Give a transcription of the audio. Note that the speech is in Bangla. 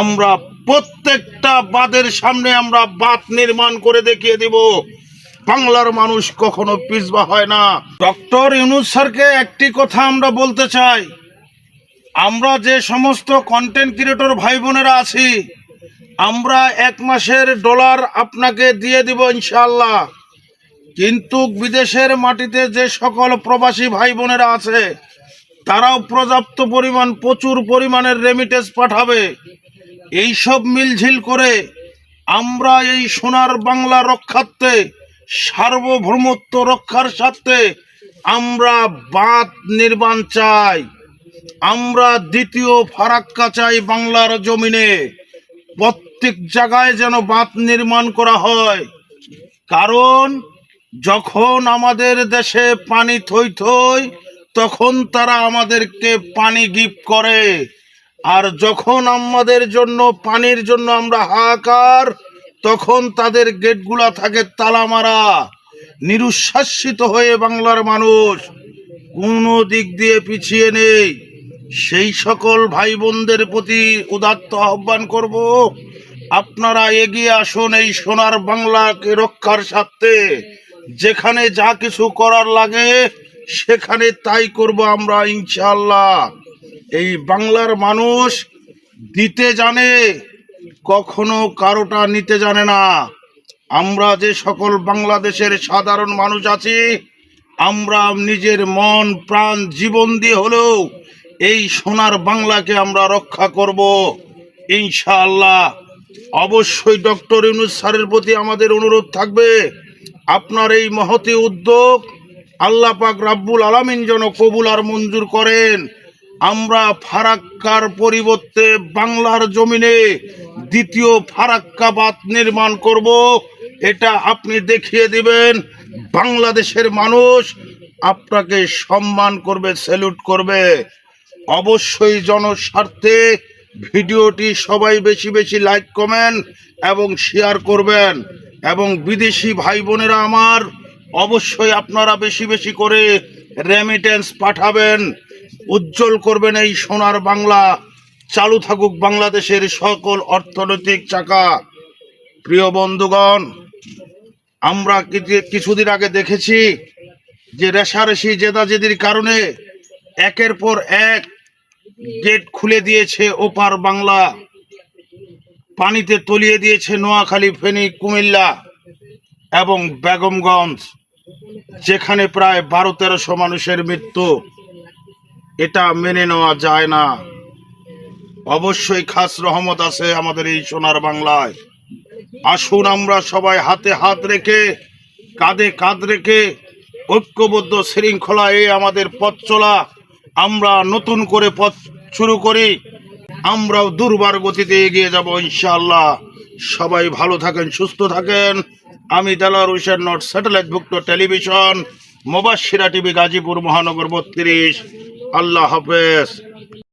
আমরা প্রত্যেকটা বাদের সামনে আমরা বাঁধ নির্মাণ করে দেখিয়ে দিব। বাংলার মানুষ কখনো পিছবা হয় না। ডক্টর ইউনুস স্যারকে একটি কথা আমরা বলতে চাই। আমরা যে সমস্ত কন্টেন্ট ক্রিয়েটর ভাই বোনেরা আছি, আমরা এক মাসের ডলার আপনাকে দিয়ে দিব ইনশাল্লাহ কিন্তু বিদেশের মাটিতে যে সকল প্রবাসী ভাই বোনেরা আছে, তারাও পর্যাপ্ত পরিমাণ, প্রচুর পরিমাণের রেমিটেন্স পাঠাবে। এইসব মিলঝিল করে আমরা এই সোনার বাংলা রক্ষার্থে, সার্বভৌমত্ব রক্ষার স্বার্থে আমরা বাঁধ নির্মাণ চাই। আমরা দ্বিতীয় ফারাক্কা চাই বাংলার জমিনে। প্রত্যেক জায়গায় যেন বাঁধ নির্মাণ করা হয়। কারণ যখন আমাদের দেশে পানি থই থই, তখন তারা আমাদেরকে পানি গিফট করে। আর যখন আমাদের জন্য, পানির জন্য আমরা হাহাকার, তখন তাদের গেটগুলা থাকে তালা মারা। নিরুশ্বাসিত হয়ে বাংলার মানুষ, কোনো দিক দিয়ে পিছিয়ে নেই। সেই সকল ভাই বোনদের প্রতি উদাত্ত আহ্বান করব, আপনারা এগিয়ে আসুন এই সোনার বাংলাকে রক্ষার স্বার্থে। যেখানে যা কিছু করার লাগে, সেখানে তাই করব আমরা, ইনশাআল্লাহ। এই বাংলার মানুষ দিতে জানে, কখনো কারোটা নিতে জানে না। আমরা যে সকল বাংলাদেশের সাধারণ মানুষ আছি, আমরা নিজের মন, প্রাণ, জীবন দিয়ে হলেও এই সোনার বাংলাকে আমরা রক্ষা করব। ইনশাআল্লাহ। অবশ্যই ডক্টর ইউনুস স্যারের প্রতি আমাদের অনুরোধ থাকবে, আপনার এই মহতি উদ্যোগ আল্লাহ পাক রাব্বুল আলামিন যেন কবুল আর মঞ্জুর করেন। আমরা ফারাক্কার পরিবর্তে বাংলার জমিনে দ্বিতীয় ফারাক্কা বাঁধ নির্মাণ করব। এটা আপনি দেখিয়ে দিবেন। বাংলাদেশের মানুষ আপনাকে সম্মান করবে স্যালুট করবে। অবশ্যই জনস্বার্থে ভিডিওটি সবাই বেশি বেশি লাইক কমেন্ট এবং শেয়ার করবেন। এবং বিদেশি ভাই বোনেরা আমার, অবশ্যই আপনারা বেশি বেশি করে রেমিটেন্স পাঠাবেন। উজ্জ্বল করবেন এই সোনার বাংলা। চালু থাকুক বাংলাদেশের সকল অর্থনৈতিক চাকা। প্রিয় বন্ধুগণ, আমরা কিছু- কিছুদিন আগে দেখেছি যে রেশারেশি জেদাজেদির কারণে একের পর এক গেট খুলে দিয়েছে ওপার বাংলা। পানিতে তলিয়ে দিয়েছে নোয়াখালী, ফেনী, কুমিল্লা এবং বেগমগঞ্জ, যেখানে প্রায় বারো তেরোশো মানুষের মৃত্যু। এটা মেনে নেওয়া যায় না। অবশ্যই খাস রহমত আছে আমাদের এই সোনার বাংলায়। আসুন আমরা সবাই হাতে হাত রেখে, কাঁধে কাঁধ রেখে ঐক্যবদ্ধ শৃঙ্খলায় এই আমাদের পথ চলা। আমরা নতুন করে পথ শুরু করি। আমরাও দুর্বার গতিতে এগিয়ে যাব ইনশাআল্লাহ। সবাই ভালো থাকেন, সুস্থ থাকেন। আমি দেলার হোসেন, নট স্যাটেলাইট ভুক্ত টেলিভিশন মোবাশিরা টিভি, গাজীপুর মহানগর বত্রিশ। আল্লাহ হাফেজ।